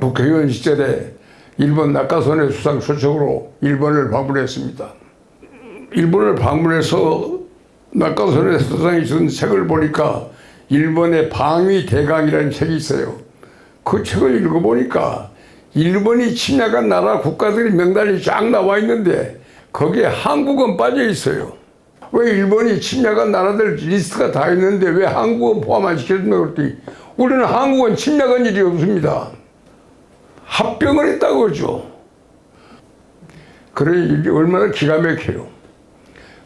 국회의원 시절에 일본 낙하선의 수상 초청으로 일본을 방문했습니다. 일본을 방문해서 낙하선의 수상이 쓴 책을 보니까 일본의 방위 대강이라는 책이 있어요. 그 책을 읽어보니까 일본이 침략한 나라 국가들의 명단이 쫙 나와 있는데 거기에 한국은 빠져 있어요. 왜 일본이 침략한 나라들 리스트가 다 있는데 왜 한국은 포함 안 시켜준다 그랬더니 우리는 한국은 침략한 일이 없습니다. 합병을 했다고 그러죠. 그래 이게 얼마나 기가 막혀요.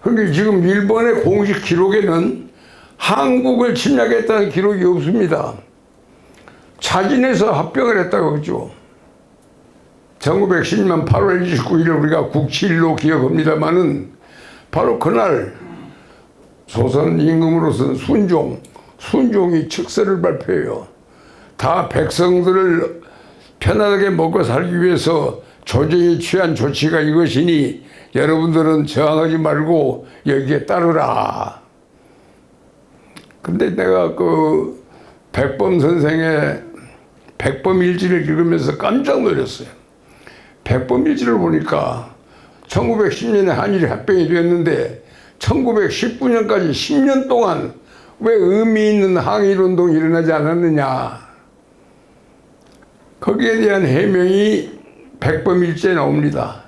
그런데 지금 일본의 공식 기록에는 한국을 침략했다는 기록이 없습니다. 자진해서 합병을 했다고 그러죠. 1910년 8월 29일 우리가 국치일로 기억합니다마는 바로 그날 조선 임금으로서는 순종, 순종이 칙서를 발표해요. 다 백성들을 편안하게 먹고 살기 위해서 조정이 취한 조치가 이것이니 여러분들은 저항하지 말고 여기에 따르라. 근데 내가 그 백범 선생의 백범일지를 읽으면서 깜짝 놀랐어요. 백범일지를 보니까 1910년에 한일이 합병이 됐는데 1919년까지 10년 동안 왜 의미 있는 항일 운동이 일어나지 않았느냐. 거기에 대한 해명이 백범일지에 나옵니다.